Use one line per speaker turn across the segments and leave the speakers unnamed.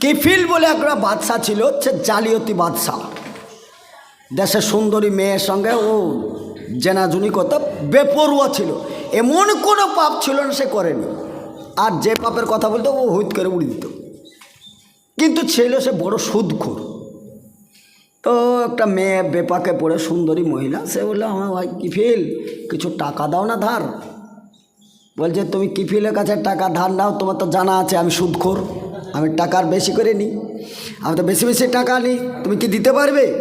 কিফিল বলে একটা বাদশা ছিল সে জালিয়াতি বাদশা। দেশের সুন্দরী মেয়ের সঙ্গে ও জেনাজুনি করতে বেপরুয়া ছিল। এমন কোনো পাপ ছিল না, সে করেনি। আর যে পাপের কথা বলতো, ও হুইত করে উড়ে দিত। কিন্তু ছিল সে বড় সুদখোর। তো একটা মেয়ে বেপাকে পড়ে সুন্দরী মহিলা, সে বলল, আমার ভাই কিফিল, কিছু টাকা দাও না ধার? বলছে, তুমি কিফিলের কাছে টাকা ধার নাও, তোমার তো জানা আছে আমি সুদখোর। আমি টাকার বেশি করে নিই। আমি তো বেশি বেশি টাকা নিই। তুমি কি দিতে পারবে?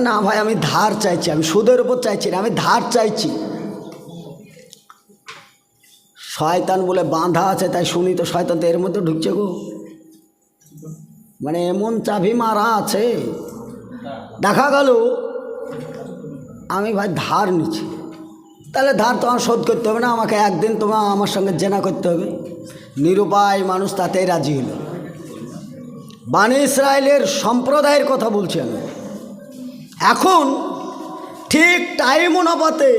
না ভাই, আমি ধার চাইছি, আমি সুদের উপর চাইছি না, আমি ধার চাইছি। শয়তান বলে বাঁধা আছে, তাই শুনি তো শয়তান তো এর মধ্যে ঢুকছে গো। মানে এমন চাবি মারা আছে। দেখা গেল, আমি ভাই ধার নিচ্ছি। তাহলে ধার তোমার শোধ করতে হবে না, আমাকে একদিন তোমার আমার সঙ্গে জেনা করতে হবে। নিরুপায় মানুষ তাতেই রাজি হলো। বানি ইসরায়েলের সম্প্রদায়ের কথা বলছি আমি। এখন ঠিক টাইম অনুপাতে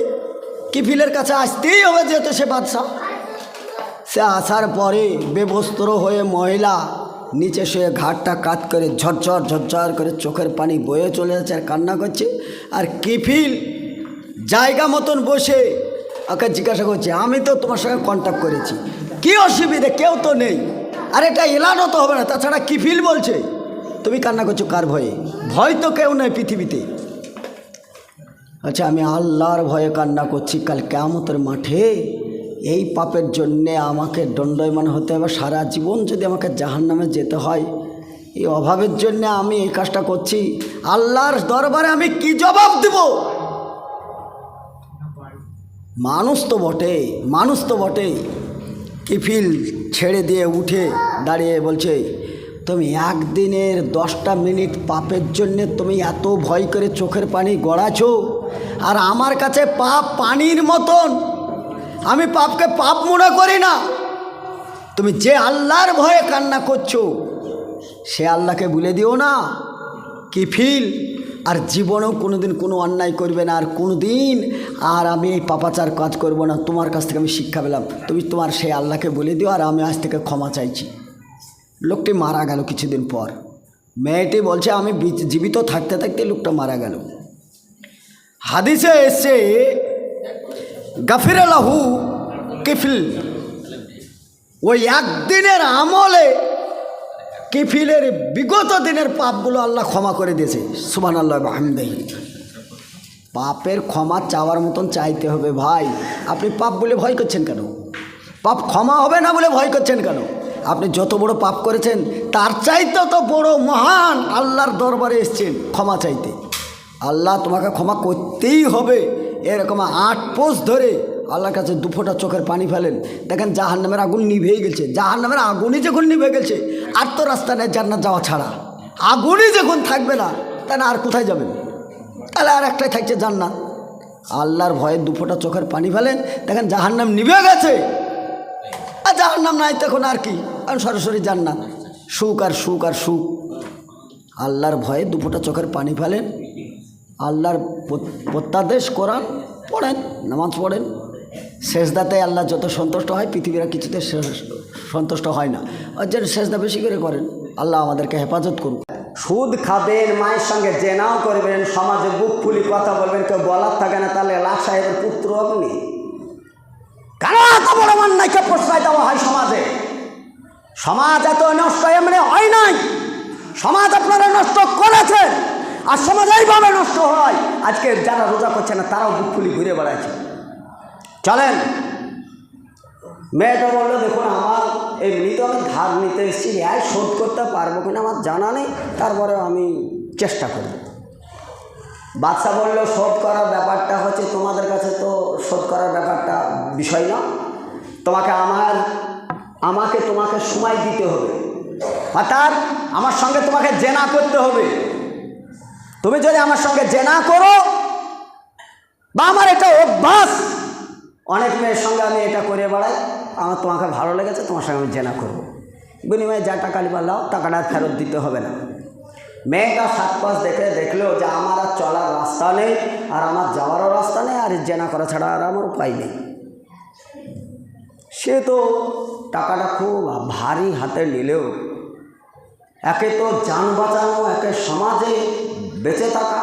কিফিলের কাছে আসতেই হবে যেহেতু সে বাদশাহ। সে আসার পরে বেবস্ত্র হয়ে মহিলা নিচে শুয়ে ঘাটটা কাত করে ঝরঝর ঝরঝর করে চোখের পানি বয়ে চলে যাচ্ছে আর কান্না করছে। আর কিফিল জায়গা মতন বসে ওকে জিজ্ঞাসা করছে, আমি তো তোমার সঙ্গে কন্ট্যাক্ট করেছি। কি অসুবিধে? কেউ তো নেই। আর এটা এলানো তো হবে না, তাছাড়া কি ফিল বলছে? তুমি কান্না করছ কার ভয়ে? ভয় তো কেউ নেই পৃথিবীতে। আচ্ছা আমি আল্লাহর ভয়ে কান্না করছি, কাল কেমতের মাঠে এই পাপের জন্যে আমাকে দণ্ডয়মান হতে হবে। সারা জীবন যদি আমাকে জাহান নামে যেতে হয়, এই অভাবের জন্যে আমি এই কাজটা করছি। আল্লাহর দরবারে আমি কি জবাব দেব? মানুষ তো বটে, মানুষ তো বটে। কিফিল ছেড়ে দিয়ে উঠে দাঁড়িয়ে বলছে, তুমি একদিনের দশটা মিনিট পাপের জন্য তুমি এত ভয় করে চোখের পানি গড়াছো আর আমার কাছে পাপ পানির মতন। আমি পাপকে পাপ মনে করি না। তুমি যে আল্লাহর ভয়ে কান্না করছ, সে আল্লাহকে বলে দিও না। কিফিল আর জীবনেও কোনো দিন কোনো অন্যায় করবে না, আর কোনো দিন আর আমি এই পাপাচার কাজ করব না। তোমার কাছ থেকে আমি শিক্ষা পেলাম। তুমি তোমার সেই আল্লাহকে বলে দিও, আর আমি আজ থেকে ক্ষমা চাইছি। লোকটি মারা গেল কিছুদিন পর। মেয়েটি বলছে, আমি জীবিত থাকতে থাকতে লোকটা মারা গেল। হাদিসে এসছে গাফির লাহু কিফিল। ওই একদিনের আমলে কিফিলের বিগত দিনের পাপগুলো আল্লাহ ক্ষমা করে দিয়েছে। সুবান আল্লাহ আহমদাহি পাপের ক্ষমা চাওয়ার মতন চাইতে হবে ভাই। আপনি পাপ বলে ভয় করছেন কেন? পাপ ক্ষমা হবে না বলে ভয় করছেন কেন? আপনি যত বড় পাপ করেছেন, তার চাইতে তো বড় মহান আল্লাহর দরবারে এসছেন ক্ষমা চাইতে। আল্লাহ তোমাকে ক্ষমা করতেই হবে। এরকম আট পোষ ধরে আল্লাহর কাছে দুফোটা চোখের পানি ফেলেন। দেখেন জাহান নামের আগুন নিভেই গেছে। জাহান নামের আগুনই যখন নিভে গেছে, আর তো রাস্তা নেই জান্নাত যাওয়া ছাড়া। আগুনই যখন থাকবে না, তাহলে আর কোথায় যাবেন? তাহলে আর একটাই থাকছে জান্নাত। আল্লাহর ভয়ে দুফোটা চোখের পানি ফেলেন। দেখেন জাহান্নাম নিভে গেছে। আর জাহান্নাম নাই তখন আর কি? আর সরাসরি জান্নাত। সুখ আর সুখ আর সুখ। আল্লাহর ভয়ে দুফোটা চোখের পানি ফেলেন। আল্লাহর প্রত্যাদেশ কোরআন পড়েন, নামাজ পড়েন। শেষদাতে আল্লাহ যত সন্তুষ্ট হয়, পৃথিবীরা কিছুতে সন্তুষ্ট হয় না। যেন শেষদা বেশি করে করেন, আল্লাহ আমাদেরকে হেফাজত করুন সুদ খাবেন, মায়ের সঙ্গে জেনাও করবেন, সমাজে বুক ফুলি কথা বলবেন, কেউ বলার থাকে না, তাহলে লাখ সাহেবের পুত্র আপনি? কেন এত বড় দেওয়া হয় সমাজে? সমাজ এত নষ্ট, এমনি হয় নাই। সমাজ আপনারা নষ্ট করেছেন, আর সমাজ এইভাবে নষ্ট হয়। আজকে যারা রোজা করছে না, তারাও বুক ফুলি ঘুরে বেড়াচ্ছে। চলেন। মেয়েটা বলল, দেখুন, আমার এমনি তো আমি ধার নিতে এসেছি আর শোধ করতে পারব কিনা আমার জানা নেই তারপরে আমি চেষ্টা করব। বাদশা বলল, শোধ করার ব্যাপারটা হচ্ছে, তোমাদের কাছে তো শোধ করার ব্যাপারটা বিষয় না। তোমাকে আমার, আমাকে তোমাকে সময় দিতে হবে। অর্থাৎ আমার সঙ্গে তোমাকে জেনা করতে হবে। তুমি যদি আমার সঙ্গে জেনা করো, বা আমার এটা অভ্যাস অনেক মেয়ের সঙ্গে আমি এটা করে বেড়াই। আমার তোমাকে ভালো লেগেছে, তোমার সঙ্গে আমি জেনা করব। বিনিময়ে যা টাকা লিবা লাও টাকাটা ফেরত দিতে হবে না। মেয়েটা সাত পাঁচ দেখে দেখল যে আমার আর চলার রাস্তা নেই, আর আমার যাওয়ারও রাস্তা নেই, আর জেনা করা ছাড়া আর আমার উপায় নেই। সে তো টাকাটা খুব ভারী হাতে নিলেও, একে তো যান বাঁচানো, একে সমাজে বেঁচে থাকা